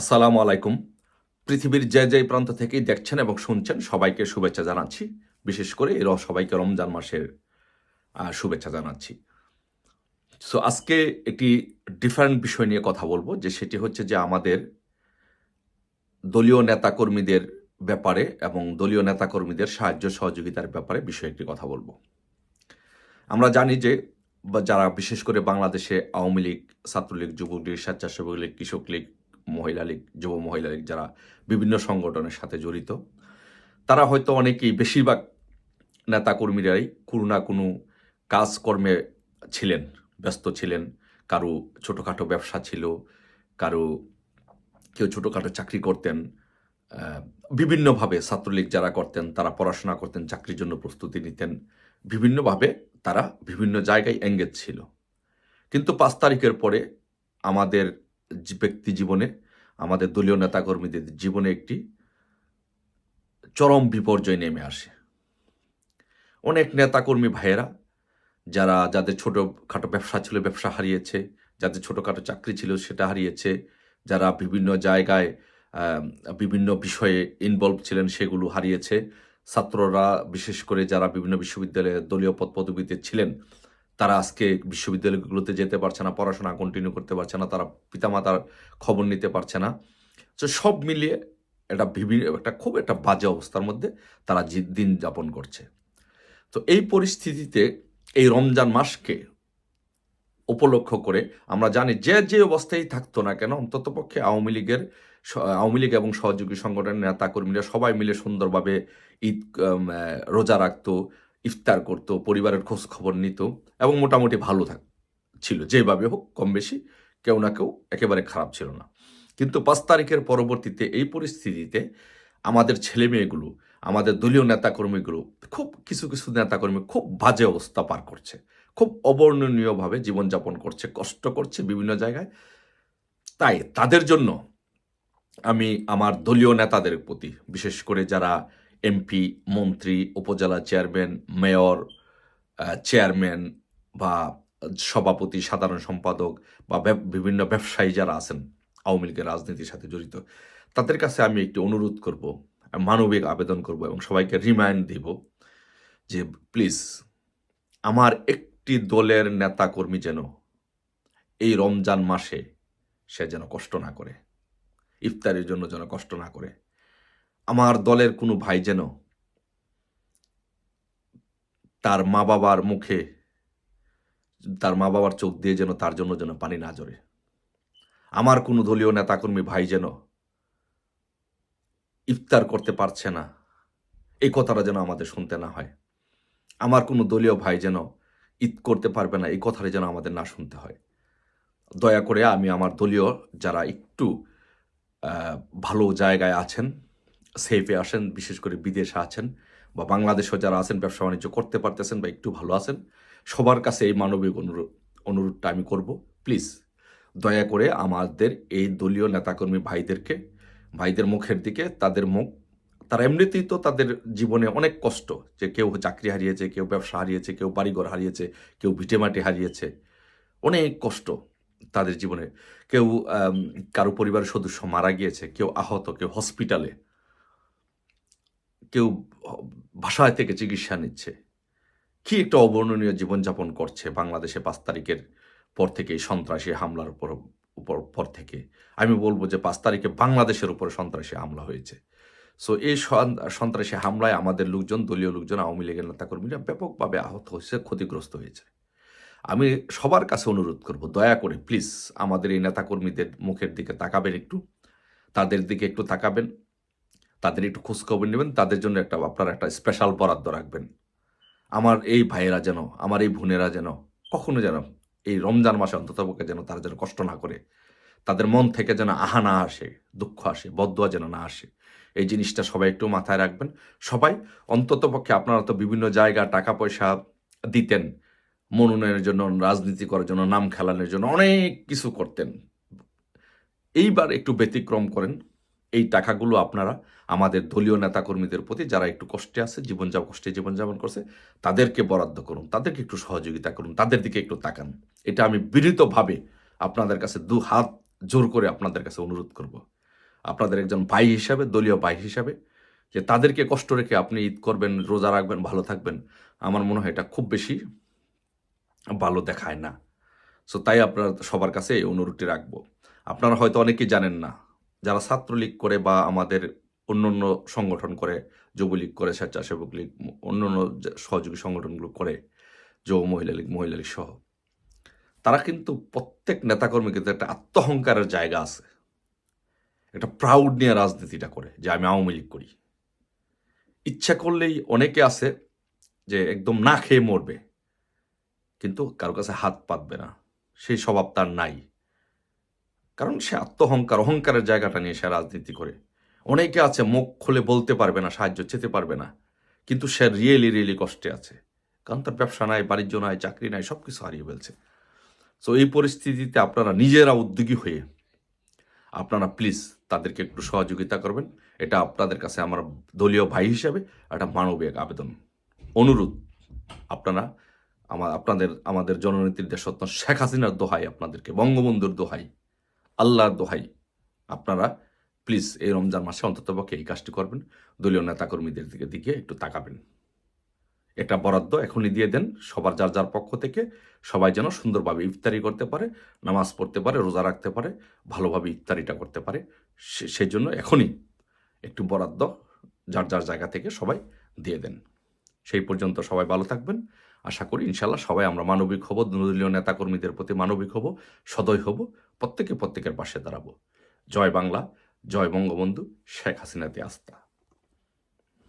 আসসালামু আলাইকুম। পৃথিবীর যে যে প্রান্ত থেকেই দেখছেন এবং শুনছেন, সবাইকে শুভেচ্ছা জানাচ্ছি। বিশেষ করে এর সবাইকে রমজান মাসের শুভেচ্ছা জানাচ্ছি। সো আজকে একটি ডিফারেন্ট বিষয় নিয়ে কথা বলব, যে সেটি হচ্ছে যে আমাদের দলীয় নেতাকর্মীদের ব্যাপারে এবং দলীয় নেতাকর্মীদের সাহায্য সহযোগিতার ব্যাপারে বিষয়ে একটি কথা বলব। আমরা জানি যে যারা বিশেষ করে বাংলাদেশে আওয়ামী লীগ, ছাত্রলীগ, যুবলীগ, স্বেচ্ছাসেবক লীগ, কৃষক লীগ মহিলা লীগ, যুব মহিলা লীগ যারা বিভিন্ন সংগঠনের সাথে জড়িত, তারা হয়তো অনেকেই বেশিরভাগ নেতাকর্মীরাই কোনো না কোনো কাজকর্মে ছিলেন, ব্যস্ত ছিলেন। কারও ছোটোখাটো ব্যবসা ছিল, কারও কেউ ছোটোখাটো চাকরি করতেন বিভিন্নভাবে ছাত্রলীগ যারা করতেন, তারা পড়াশোনা করতেন, চাকরির জন্য প্রস্তুতি নিতেন। বিভিন্নভাবে তারা বিভিন্ন জায়গায় এঙ্গেজ ছিল। কিন্তু পাঁচ তারিখের পরে আমাদের ব্যক্তি জীবনে, আমাদের দলীয় নেতাকর্মীদের জীবনে একটি চরম বিপর্যয় নেমে আসে। অনেক নেতাকর্মী ভাইয়েরা, যারা যাদের ছোটোখাটো ব্যবসা ছিল, ব্যবসা হারিয়েছে, যাদের ছোটোখাটো চাকরি ছিল সেটা হারিয়েছে, যারা বিভিন্ন জায়গায় বিভিন্ন বিষয়ে ইনভলভ ছিলেন সেগুলো হারিয়েছে। ছাত্ররা বিশেষ করে যারা বিভিন্ন বিশ্ববিদ্যালয়ে দলীয় পদ পদবিতে ছিলেন তারা আজকে বিশ্ববিদ্যালয়গুলোতে যেতে পারছে না, পড়াশোনা কন্টিনিউ করতে পারছে না, তারা পিতামাতার খবর নিতে পারছে না। তো সব মিলিয়ে একটা বিভিন্ন একটা খুব একটা বাজে অবস্থার মধ্যে তারা দিন যাপন করছে। তো এই পরিস্থিতিতে এই রমজান মাসকে উপলক্ষ করে আমরা জানি যে যে অবস্থায় থাকতো না কেন, অন্ততপক্ষে আওয়ামী লীগের আওয়ামী লীগ এবং সহযোগী সংগঠনের নেতাকর্মীরা সবাই মিলে সুন্দরভাবে ঈদ রোজা রাখতো ইফতার করতো, পরিবারের খোঁজ খবর নিত এবং মোটামুটি ভালো থাক, ছিল। যেভাবে হোক কম বেশি কেউ না কেউ একেবারে খারাপ ছিল না। কিন্তু পাঁচ তারিখের পরবর্তীতে এই পরিস্থিতিতে আমাদের ছেলে মেয়েগুলো আমাদের দলীয় নেতাকর্মীগুলো খুব, কিছু কিছু নেতাকর্মী খুব বাজে অবস্থা পার করছে। খুব অবর্ণনীয়ভাবে জীবনযাপন করছে, কষ্ট করছে বিভিন্ন জায়গায়। তাই তাদের জন্য আমি আমার দলীয় নেতাদের প্রতি, বিশেষ করে যারা এমপি, মন্ত্রী, উপজেলা চেয়ারম্যান, মেয়র চেয়ারম্যান বা সভাপতি, সাধারণ সম্পাদক বা বিভিন্ন ব্যবসায়ী যারা আছেন, আওয়ামী লীগের রাজনীতির সাথে জড়িত, তাদের কাছে আমি একটি অনুরোধ করব, মানবিক আবেদন করব এবং সবাইকে রিমাইন্ড দিব যে, প্লিজ, আমার একটি দলের নেতাকর্মী যেন এই রমজান মাসে সে যেন কষ্ট না করে, ইফতারের জন্য যেন কষ্ট না করে আমার দলের কোনো ভাই যেন তার মা বাবার মুখে, তার মা বাবার চোখ দিয়ে যেন তার জন্য যেন পানি না জড়ে আমার কোনো দলীয় নেতাকর্মী ভাই যেন ইফতার করতে পারছে না। এই কথাটা যেন আমাদের শুনতে না হয়। আমার কোনো দলীয় ভাই যেন ঈদ করতে পারবে না, এই কথাটা যেন আমাদের না শুনতে হয়। দয়া করে আমি আমার দলীয় যারা একটু ভালো জায়গায় আছেন সেফে আসেন, বিশেষ করে বিদেশে আছেন বা বাংলাদেশেও যারা আছেন, ব্যবসা বাণিজ্য করতে পারতেছেন বা একটু ভালো আছেন, সবার কাছে এই মানবিক অনুরোধ অনুরোধটা আমি করব। প্লিজ দয়া করে আমাদের এই দলীয় নেতাকর্মী ভাইদেরকে, ভাইদের মুখের দিকে তাদের মুখ, তারা এমনিতেই তো তাদের জীবনে অনেক কষ্ট যে কেউ চাকরি হারিয়েছে, কেউ ব্যবসা হারিয়েছে, কেউ বাড়িঘর হারিয়েছে, কেউ ভিটেমাটি হারিয়েছে। অনেক কষ্ট তাদের জীবনে। কেউ কারও পরিবারের সদস্য মারা গিয়েছে, কেউ আহত, কেউ হসপিটালে কেউ বাসায় থেকে চিকিৎসা নিচ্ছে। কি একটা অবর্ণনীয় জীবনযাপন করছে বাংলাদেশে পাঁচ তারিখের পর থেকে এই সন্ত্রাসী হামলার উপর উপর, পর থেকে। আমি বলব যে পাঁচ তারিখে বাংলাদেশের উপরে সন্ত্রাসী হামলা হয়েছে। সো এই সন্ত্রাসী হামলায় আমাদের লোকজন, দলীয় লোকজন, আওয়ামী লীগের নেতাকর্মীরা ব্যাপকভাবে আহত হয়েছে, ক্ষতিগ্রস্ত হয়েছে। আমি সবার কাছে অনুরোধ করব, দয়া করে প্লিজ আমাদের এই নেতাকর্মীদের মুখের দিকে তাকাবেন একটু, তাদের দিকে একটু তাকাবেন। তাদের একটু খোঁজখবর নেবেন, তাদের জন্য একটা, আপনারা একটা স্পেশাল বরাদ্দ রাখবেন। আমার এই ভাইয়েরা যেন, আমার এই বোনেরা যেন কখনো যেন এই রমজান মাসে অন্ততপক্ষে যেন তারা যেন কষ্ট না করে, তাদের মন থেকে যেন আহা না আসে, দুঃখ আসে বদুয়া যেন না আসে, এই জিনিসটা সবাই একটু মাথায় রাখবেন। সবাই অন্ততপক্ষে আপনারা তো বিভিন্ন জায়গা টাকা পয়সা দিতেন, মনোনয়নের জন্য, রাজনীতি করার জন্য, নাম খেলানোর জন্য অনেক কিছু করতেন। এইবার একটু ব্যতিক্রম করেন, এই টাকাগুলো আপনারা আমাদের দলীয় নেতাকর্মীদের প্রতি যারা একটু কষ্টে আছে জীবন জীবনযাপন, কষ্টে জীবনযাপন করছে, তাদেরকে বরাদ্দ করুন, তাদেরকে একটু সহযোগিতা করুন, তাদের দিকে একটু তাকান। এটা আমি বিনীতভাবে আপনাদের কাছে দু হাত জোর করে আপনাদের কাছে অনুরোধ করব। আপনাদের একজন ভাই হিসাবে, দলীয় ভাই হিসাবে, যে তাদেরকে কষ্ট রেখে আপনি ঈদ করবেন, রোজা রাখবেন, ভালো থাকবেন, আমার মনে হয় এটা খুব বেশি ভালো দেখায় না। সো তাই আপনার সবার কাছে এই অনুরোধটি রাখব। আপনারা হয়তো অনেকেই জানেন না, যারা ছাত্রলীগ করে বা আমাদের অন্য অন্য সংগঠন করে যুবলীগ করে, স্বেচ্ছাসেবক লীগ অন্য অন্য সহযোগী সংগঠনগুলো করে যুব মহিলা লীগ মহিলা লীগ সহ। তারা কিন্তু প্রত্যেক নেতাকর্মী কিন্তু একটা আত্মহংকারের জায়গা আছে। একটা প্রাউড নিয়ে রাজনীতিটা করে, যে আমি আওয়ামী লীগ করি। ইচ্ছা করলেই অনেকে আছে যে একদম না খেয়ে মরবে, কিন্তু কারও কাছে হাত পাতবে না। সেই স্বভাব তার নাই। কারণ সে আত্মহংকার, অহংকারের জায়গাটা নিয়ে সে রাজনীতি করে। অনেকে আছে মুখ খুলে বলতে পারবে না, সাহায্য চেতে পারবে না, কিন্তু সে রিয়েলি রিয়েলি কষ্টে আছে। কারণ তার ব্যবসা নাই, বাণিজ্য নাই, চাকরি নাই সব কিছু হারিয়ে ফেলছে। সো এই পরিস্থিতিতে আপনারা নিজেরা উদ্যোগী হয়ে আপনারা প্লিজ তাদেরকে একটু সহযোগিতা করবেন। এটা আপনাদের কাছে আমার দলীয় ভাই হিসাবে একটা মানবিক আবেদন। অনুরোধ, আপনারা আমার, আপনাদের, আমাদের জননীতির দেশত্ব শেখ হাসিনার দোহাই, আপনাদেরকে বঙ্গবন্ধুর দোহাই, আল্লাহর দোহাই, আপনারা প্লিজ এই রমজান মাসে অন্ততপক্ষে এই কাজটি করবেন। দলীয় নেতাকর্মীদের দিকে দিকে একটু তাকাবেন। এটা বরাদ্দ এখনই দিয়ে দেন সবার যার যার পক্ষ থেকে। সবাই যেন সুন্দরভাবে ইফতারি করতে পারে, নামাজ পড়তে পারে, রোজা রাখতে পারে, ভালোভাবে ইফতারিটা করতে পারে। সেই জন্য এখনই একটু বরাদ্দ যার যার জায়গা থেকে সবাই দিয়ে দেন। সেই পর্যন্ত সবাই ভালো থাকবেন। আশা করি ইনশাল্লাহ সবাই আমরা মানবিক হব, দলীয় নেতাকর্মীদের প্রতি মানবিক হব, সদয় হব, প্রত্যেকে প্রত্যেকের পাশে দাঁড়াবো। জয় বাংলা। জয় বঙ্গবন্ধু শেখ হাসিনাতে আস্থা